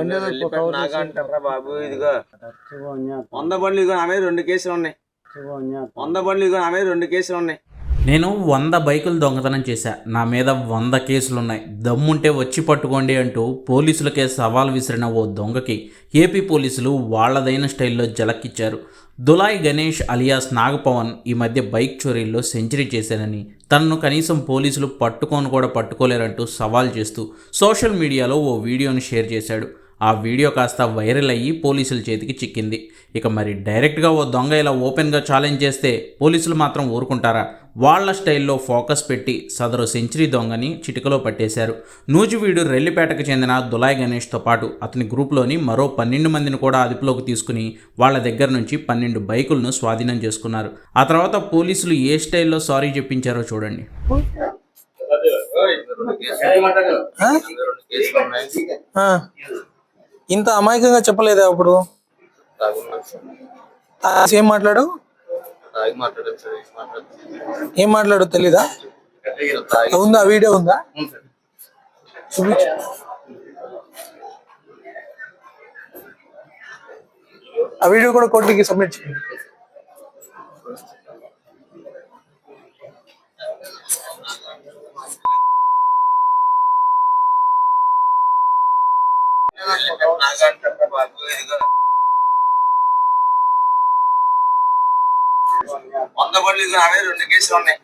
అంటారా బాబు ఇదిగో. వంద బండ్లు ఇదిగో నా మీద రెండు కేసులు ఉన్నాయి. వంద బండ్లు ఇదిగో నా మీద రెండు కేసులు ఉన్నాయి. నేను వంద బైకులు దొంగతనం చేశా. నా మీద వంద కేసులున్నాయి దమ్ముంటే వచ్చి పట్టుకోండి అంటూ పోలీసులకే సవాల్ విసిరిన ఓ దొంగకి ఏపీ పోలీసులు వాళ్ళదైన స్టైల్లో జలక్కిచ్చారు. దులాయ్ గణేష్ అలియాస్ నాగపవన్ ఈ మధ్య బైక్ చోరీల్లో సెంచరీ చేశానని తనను కనీసం పోలీసులు పట్టుకొని కూడా పట్టుకోలేరంటూ సవాల్ చేస్తూ సోషల్ మీడియాలో ఓ వీడియోను షేర్ చేశాడు. ఆ వీడియో కాస్త వైరల్ అయ్యి పోలీసుల చేతికి చిక్కింది. ఇక మరి డైరెక్ట్గా ఓ దొంగ ఇలా ఓపెన్గా ఛాలెంజ్ చేస్తే పోలీసులు మాత్రం ఊరుకుంటారా? వాళ్ళ స్టైల్లో ఫోకస్ పెట్టి సదరు సెంచరీ దొంగని చిటికలో పట్టేశారు. నూజివీడు రెల్లిపేటకు చెందిన దులాయ్ గణేష్తో పాటు అతని గ్రూప్లోని మరో పన్నెండు మందిని కూడా అదుపులోకి తీసుకుని వాళ్ళ దగ్గర నుంచి పన్నెండు బైకులను స్వాధీనం చేసుకున్నారు. ఆ తర్వాత పోలీసులు ఏ స్టైల్లో సారీ చెప్పించారో చూడండి. ఇంత అమాయకంగా చెప్పలేదా అప్పుడు ఏం మాట్లాడు? ఏం మాట్లాడో తెలీదా? ఉందా? వీడియో ఉందా. చూపించు. ఆ వీడియో కూడా కోర్టుకి సబ్మిట్ చేయండి. వంద పళ్ళు ఇదిగోనే రెండు కేసులు ఉన్నాయి.